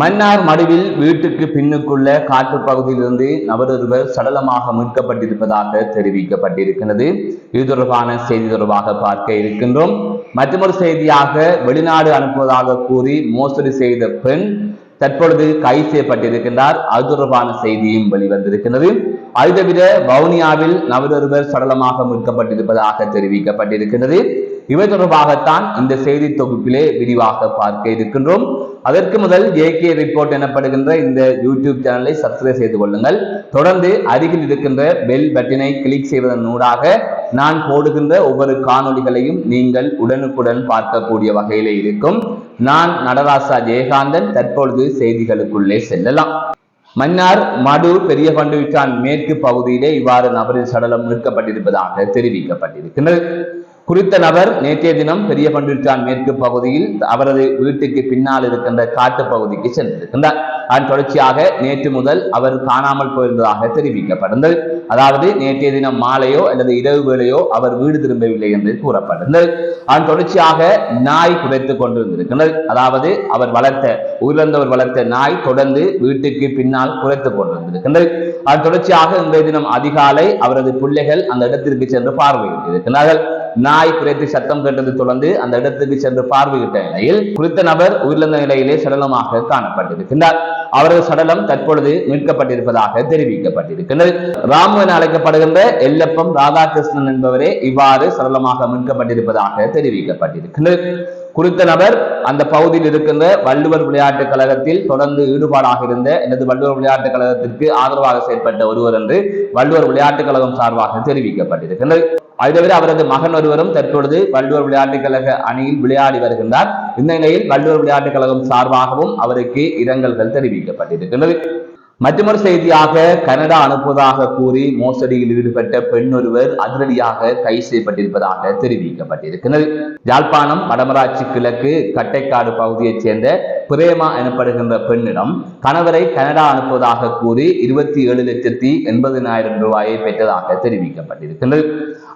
மன்னார் மடுவில் வீட்டுக்கு பின்னுக்குள்ள காட்டுப்பகுதியிலிருந்து நபரொருவர் சடலமாக மீட்கப்பட்டிருப்பதாக தெரிவிக்கப்பட்டிருக்கிறது. இது தொடர்பான செய்தி தொடர்பாக பார்க்க இருக்கின்றோம். மற்றொரு செய்தியாக வெளிநாடு அனுப்புவதாக கூறி மோசடி செய்த பெண் தற்பொழுது கைது செய்யப்பட்டிருக்கின்றார். அது தொடர்பான செய்தியும் வெளிவந்திருக்கிறது. அது தவிர வவுனியாவில் நபரொருவர் சடலமாக மீட்கப்பட்டிருப்பதாக தெரிவிக்கப்பட்டிருக்கிறது. இவை தொடர்பாகத்தான் இந்த செய்தி தொகுப்பிலே விரிவாக பார்க்க இருக்கின்றோம். அதற்கு முதல் ஏகே ரிப்போர்ட் எனப்படுகின்ற இந்த யூடியூப் சேனலை சப்ஸ்கிரைப் செய்து கொள்ளுங்கள். தொடர்ந்து அருகில் இருக்கின்ற பெல் பட்டனை கிளிக் செய்வதன் ஊடாக நான் போடுகின்ற ஒவ்வொரு காணொளிகளையும் நீங்கள் உடனுக்குடன் பார்க்கக்கூடிய வகையில இருக்கும். நான் நடராசா ஜெயகாந்தன். தற்பொழுது செய்திகளுக்குள்ளே செல்லலாம். மன்னார் மடு பெரிய பண்டுவிச்சான் மேற்கு பகுதியிலே இவ்வாறு நபரின் சடலம் மீட்கப்பட்டிருப்பதாக தெரிவிக்கப்பட்டிருக்கிறது குறித்த நபர் நேற்றைய தினம் பெரிய பண்டிற்கான் மேற்கு பகுதியில் அவரது வீட்டுக்கு பின்னால் இருக்கின்ற காட்டு பகுதிக்கு சென்றிருக்கின்றார். அதன் தொடர்ச்சியாக நேற்று முதல் அவர் காணாமல் போயிருந்ததாக தெரிவிக்கப்படுகிறது அதாவது நேற்றைய தினம் மாலையோ அல்லது இரவு வேளையோ அவர் வீடு திரும்பவில்லை என்று கூறப்பட்டிருந்தது அதன் தொடர்ச்சியாக நாய் குறைத்துக் கொண்டிருந்திருக்கிறது அதாவது அவர் வளர்த்த உயிரிழந்தவர் வளர்த்த நாய் தொடர்ந்து வீட்டுக்கு பின்னால் குறைத்துக் கொண்டிருந்திருக்கின்றது. அதன் தொடர்ச்சியாக இன்றைய தினம் அதிகாலை அவரது பிள்ளைகள் அந்த இடத்திற்கு சென்று பார்வையிட்டிருக்கிறார்கள். நாய் குறைத்து சத்தம் கேட்டது தொடர்ந்து அந்த இடத்துக்கு சென்று பார்வையிட்ட நிலையில் குறித்த நபர் உயிரிழந்த நிலையிலே சடலமாக காணப்பட்டிருக்கின்றார். அவரது சடலம் தற்பொழுது மீட்கப்பட்டிருப்பதாக தெரிவிக்கப்பட்டிருக்கிறது ராமு என அழைக்கப்படுகின்ற எல்லப்பம் ராதாகிருஷ்ணன் என்பவரே இவ்வாறு சடலமாக மீட்கப்பட்டிருப்பதாக தெரிவிக்கப்பட்டிருக்கிறது குறித்த நபர் அந்த பகுதியில் இருக்கின்ற வள்ளுவர் விளையாட்டுக் கழகத்தில் தொடர்ந்து ஈடுபாடாக இருந்த எனது வள்ளுவர் விளையாட்டுக் கழகத்திற்கு ஆதரவாக செயற்பட்ட ஒருவர் என்று வள்ளுவர் விளையாட்டுக் கழகம் சார்பாக தெரிவிக்கப்பட்டிருக்கிறது அது தவிர அவரது மகன் ஒருவரும் தற்பொழுது வள்ளுவர் விளையாட்டுக் கழக அணியில் விளையாடி வருகின்றார். இந்த நிலையில் வள்ளுவர் விளையாட்டுக் கழகம் சார்பாகவும் அவருக்கு இரங்கல்கள் தெரிவிக்கப்பட்டிருக்கின்றது. மற்றொரு செய்தியாக கனடா அனுப்புவதாக கூறி மோசடியில் ஈடுபட்ட பெண் ஒருவர் அதிரடியாக கைது செய்யப்பட்டிருப்பதாக தெரிவிக்கப்பட்டிருக்கிறது. யாழ்ப்பாணம் வடமராட்சி கிழக்கு கட்டைக்காடு பகுதியைச் சேர்ந்த பிரேமா எனப்படுகின்ற பெண்ணிடம் கணவரை கனடா அனுப்புவதாக கூறி இருபத்தி ஏழு லட்சத்தி எண்பதினாயிரம் ரூபாயை பெற்றதாக தெரிவிக்கப்பட்டிருக்கிறது.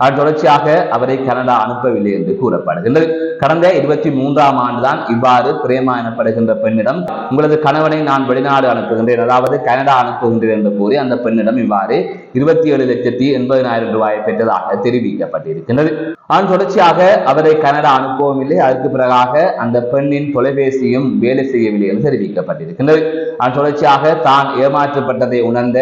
அதன் தொடர்ச்சியாக அவரை கனடா அனுப்பவில்லை என்று கூறப்படுகின்றது. கடந்த இருபத்தி மூன்றாம் ஆண்டுதான் இவ்வாறு பிரேமா எனப்படுகின்ற பெண்ணிடம் உங்களது கணவனை நான் வெளிநாடு அனுப்புகின்றேன். அதாவது கனடா அனுப்புகின்றது என்று கூறி அந்த பெண்ணிடம் இவ்வாறு இருபத்தி ஏழு லட்சத்தி எண்பதினாயிரம் ரூபாயை பெற்றதாக தெரிவிக்கப்பட்டிருக்கின்றது. ஆனால் தொடர்ச்சியாக அவரை கனடா அனுப்பவும் இல்லை. அதற்கு பிறகாக அந்த பெண்ணின் தொலைபேசியும் வேலை செய்யவில்லை என்று தெரிவிக்கப்பட்டிருக்கின்றது. ஆனால் தொடர்ச்சியாக தான் ஏமாற்றப்பட்டதை உணர்ந்த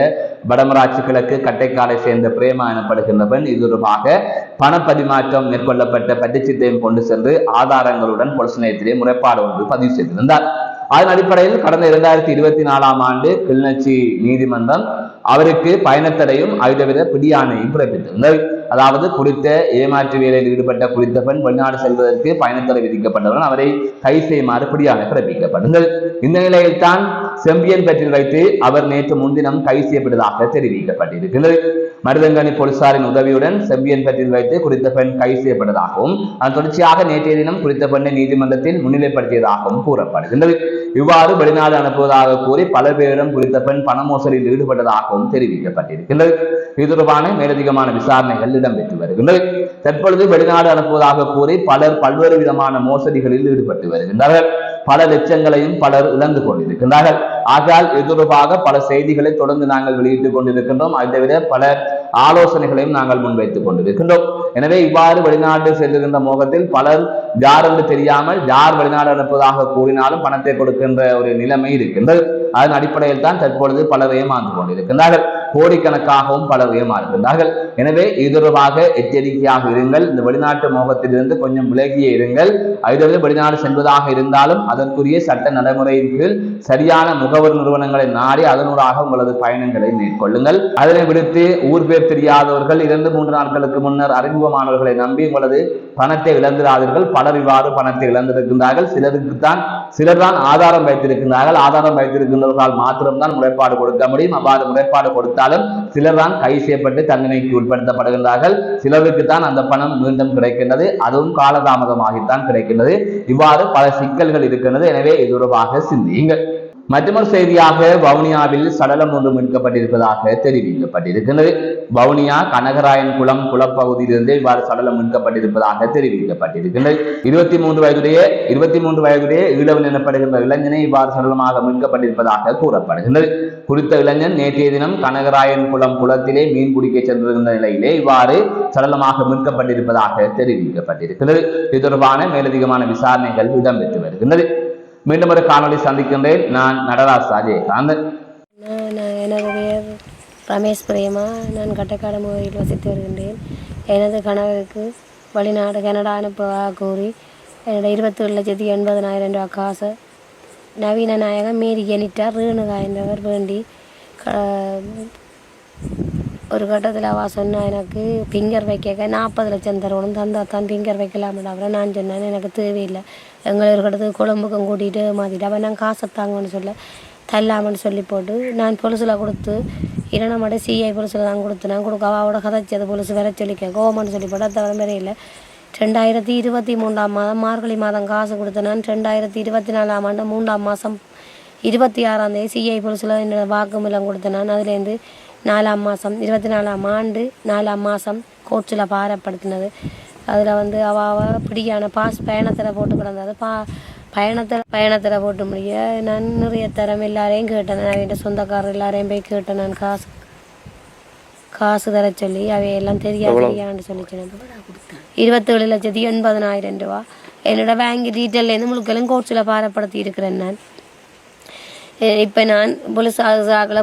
வடமராட்சி கிழக்கு கட்டைக்காலை சேர்ந்த பிரேமா எனப்படுகின்ற பெண் இது தொடர்பாக பணப்பரிமாற்றம் மேற்கொள்ளப்பட்ட பட்டிச்சித்தையும் கொண்டு சென்று ஆதாரங்களுடன் பொலிஸ் நிலையத்திலே முறைப்பாடு ஒன்று பதிவு செய்திருந்தார். அதன் அடிப்படையில் கடந்த இரண்டாயிரத்தி இருபத்தி நாலாம் ஆண்டு கிளிநொச்சி நீதிமன்றம் அவருக்கு பயணத்தடையும் ஆயுதவித பிடியாணையும் பிறப்பித்திருந்தது அதாவது குறித்த ஏமாற்று வேலையில் ஈடுபட்ட குறித்த பெண் வெளிநாடு செல்வதற்கு பயணத்தடை விதிக்கப்பட்டவுடன் அவரை கை செய்யுமாறு பிடியாணை பிறப்பிக்கப்பட்டது இந்த நிலையில்தான் செம்பியன் பெற்றில் வைத்து அவர் நேற்று முன்தினம் கைது செய்யப்பட்டதாக தெரிவிக்கப்பட்டிருக்கிறது. மருதங்கனி போலீசாரின் உதவியுடன் செம்பியன் பெற்றில் வைத்து குறித்த பெண் கைது செய்யப்பட்டதாகவும் அதன் தொடர்ச்சியாக நேற்றைய தினம் குறித்த பெண்ணை நீதிமன்றத்தில் முன்னிலைப்படுத்தியதாகவும் கூறப்படுகின்றது. இவ்வாறு வெளிநாடு அனுப்புவதாக கூறி பல பேரிடம் குறித்த பெண் பண மோசடியில் ஈடுபட்டதாகவும் தெரிவிக்கப்பட்டிருக்கிறது. இது தொடர்பான மேலதிகமான விசாரணைகள் இடம்பெற்று வருகின்றது. தற்பொழுது வெளிநாடு அனுப்புவதாக கூறி பலர் பல்வேறு விதமான மோசடிகளில் ஈடுபட்டு வருகின்றனர். பல லட்சங்களையும் பலர் இழந்து கொண்டிருக்கின்றார்கள். ஆகையால் இது பல செய்திகளை தொடர்ந்து நாங்கள் வெளியிட்டுக் கொண்டிருக்கின்றோம். அதை தவிர பல ஆலோசனைகளையும் நாங்கள் முன்வைத்துக் கொண்டிருக்கின்றோம். எனவே இவ்வாறு வெளிநாட்டு செல்லுகின்ற மோகத்தில் பலர் யார் என்று தெரியாமல் யார் வெளிநாடு அனுப்புவதாக கூறினாலும் பணத்தை கொடுக்கின்ற ஒரு நிலைமை இருக்கின்றது. அதன் அடிப்படையில் தான் தற்பொழுது பலர் ஏமாந்து கொண்டிருக்கின்றார்கள். கோடிக்கணக்காகவும் பலர் ஏமாறுகின்றார்கள் எனவே இது தொடர்பாக எச்சரிக்கையாக இருங்கள். இந்த வெளிநாட்டு மோகத்திலிருந்து கொஞ்சம் விலகியே இருங்கள். ஐதாவது வெளிநாடு செல்வதாக இருந்தாலும் அதற்குரிய சட்ட நடைமுறையின் கீழ் சரியான முகவர் நிறுவனங்களை நாடி அதனூடாக உங்களது பயணங்களை மேற்கொள்ளுங்கள். அதனை விடுத்து ஊர் பேர் தெரியாதவர்கள் இரண்டு மூன்று நாட்களுக்கு முன்னர் அறிமுகமானவர்களை நம்பி உங்களது பணத்தை இழந்திராதீர்கள். பலர் இவ்வாறு பணத்தை இழந்திருக்கின்றார்கள். சிலருக்கு தான் சிலர் தான் ஆதாரம் வைத்திருக்கின்றார்கள். ஆதாரம் வைத்திருக்கின்றவர்களால் மாத்திரம்தான் முறைப்பாடு கொடுக்க முடியும். அவ்வாறு முறைப்பாடு கொடுத்தாலும் சிலர் தான் கை செய்யப்பட்டு தண்டனைக்கு உட்படுத்தப்படுகின்றார்கள். சிலருக்கு தான் அந்த பணம் மீண்டும் கிடைக்கின்றது. அதுவும் காலதாமதமாகித்தான் கிடைக்கின்றது. இவ்வாறு பல சிக்கல்கள் இருக்கின்றது. எனவே இது தொடர்பாக சிந்தியுங்கள். மற்றொரு செய்தியாக வவுனியாவில் சடலம் ஒன்று மீட்கப்பட்டிருப்பதாக தெரிவிக்கப்பட்டிருக்கிறது. வவுனியா கனகராயன் குளம் குளப்பகுதியிலிருந்து இவ்வாறு சடலம் மீட்கப்பட்டிருப்பதாக தெரிவிக்கப்பட்டிருக்கிறது. இருபத்தி மூன்று வயதுடைய இருபத்தி மூன்று வயதுடைய ஈழவன் எனப்படுகின்ற இளைஞனை இவ்வாறு சடலமாக மீட்கப்பட்டிருப்பதாக கூறப்படுகின்றது குறித்த இளைஞன் நேற்றைய தினம் கனகராயன் குளம் குளத்திலே மீன் பிடிக்க சென்றிருந்த நிலையிலே இவ்வாறு சடலமாக மீட்கப்பட்டிருப்பதாக தெரிவிக்கப்பட்டிருக்கிறது. இது தொடர்பான மேலதிகமான விசாரணைகள் இடம்பெற்று வருகின்றது. மீண்டும் ஒரு காணொலி சந்திக்கின்றேன். நான் நடராஜ் அஜயகாந்தன் நான் எனது பெயர் ரமேஷ் பிரேமா நான் கட்டக்காடு முகவரியில் வசித்து வருகின்றேன். எனது கணவருக்கு வெளிநாடு கனடா அனுப்புவதாக கூறி என்னோட இருபத்தேழு லட்சத்தி எண்பதனாயிரம் ரூபா காசை. நவீன நாயகம் மீறி எண்ணிட்டார். ரேணுகா என்றவர் வேண்டி ஒரு கட்டத்தில் அவள் சொன்னா எனக்கு ஃபிங்கர் வைக்க நாற்பது லட்சம் தருவணும் தந்தா தான் ஃபிங்கர் வைக்கலாம்டா அப்புறம் நான் சொன்னேன் எனக்கு தேவையில்லை. எங்களை ஒரு கட்டத்துக்கு குழம்புக்கும் கூட்டிகிட்டு மாற்றிட்டு அவன் நான் காசை தாங்கன்னு சொல்ல தள்ளாமன்னு சொல்லி போட்டு நான் பொலிசில் கொடுத்து இரண்டு மட்டும் சிஐ பொலிசில் தான் கொடுத்து நான் கொடுக்க அவளோட கதைச்சது பொலிசு வர சொல்லிக்க கோவம்னு சொல்லி போட்டு தவிர மாதிரி இல்லை. ரெண்டாயிரத்தி இருபத்தி மூன்றாம் மாதம் மார்கழி மாதம் காசு கொடுத்தேன் ரெண்டாயிரத்தி இருபத்தி நாலாம் ஆண்டு மூன்றாம் மாதம் இருபத்தி ஆறாம் தேதி சிஐ பொலிசில் என்னோடய வாக்குமூலம் கொடுத்தேன் அதுலேருந்து நாலாம் மாதம் இருபத்தி நாலாம் ஆண்டு நாலாம் மாதம் கோர்ட்ஸில் பாரப்படுத்தினது. அதில் வந்து அவ அவ பிடிக்கான பாஸ் பயணத்தில் போட்டு கிடந்தது பா பயணத்தில் பயணத்தில் போட்டு முடிய நான் நிறைய தரம் எல்லாரையும் கேட்டேன். நான் என் சொந்தக்காரர் எல்லாரையும் போய் கேட்டேன். நான் காசு காசு தர சொல்லி அவையெல்லாம் தெரியாது தெரியான்னு சொல்லி இருபத்தேழு லட்சத்தி எண்பதனாயிரம் ரூபா. என்னோட பேங்க் டீட்டெயிலேருந்து முழுக்கலும் கோர்ட்ஸில் பாரப்படுத்தி இருக்கிறேன் நான். இப்போ நான் போலீஸ்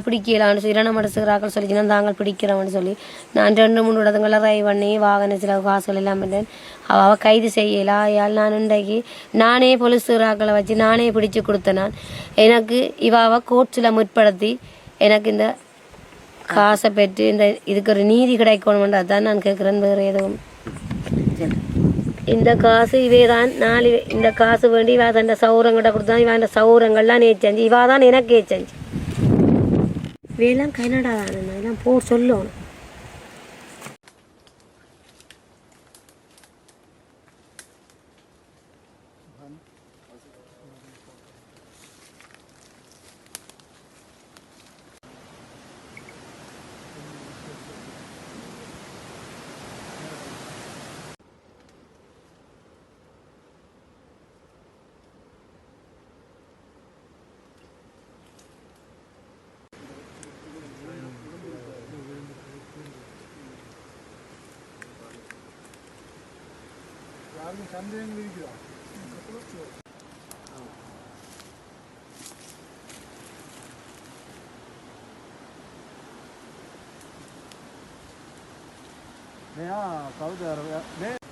பிடிக்கலான்னு சொல்லி இரண மடசுகிறாக்கள் சொல்லிச்சுன்னா தாங்கள் பிடிக்கிறோம்னு சொல்லி. நான் ரெண்டு மூணு இடத்துல ரை பண்ணி வாகன சில காசுகள் எல்லாம் பண்ணேன் அவள் கைது செய்யலா. ஆயால் நான் இன்றைக்கு நானே போலீஸ் ஆக்களை வச்சு நானே பிடிச்சு கொடுத்தேன் நான். எனக்கு இவாவை கோர்ட்ஸில் முற்படுத்தி எனக்கு இந்த காசை பெற்று இந்த இதுக்கு ஒரு நீதி கிடைக்கணுமென்றது தான் நான் கேட்குறேன். வேறு எதுவும். இந்த காசு இவே தான் நாலு இந்த காசு வேண்டி இவா தண்ட சௌரங்கிட்ட கொடுத்தா இவன் சௌரங்கள்லாம் நேச்சஞ்சு இவா தான் எனக்கு ஏச்சஞ்சு இவையெல்லாம் கனடா தானே. இதெல்லாம் போ சொல்லணும் Yarın kendilerini ilgili. Kapılır mı? මෙයා කවුද මේ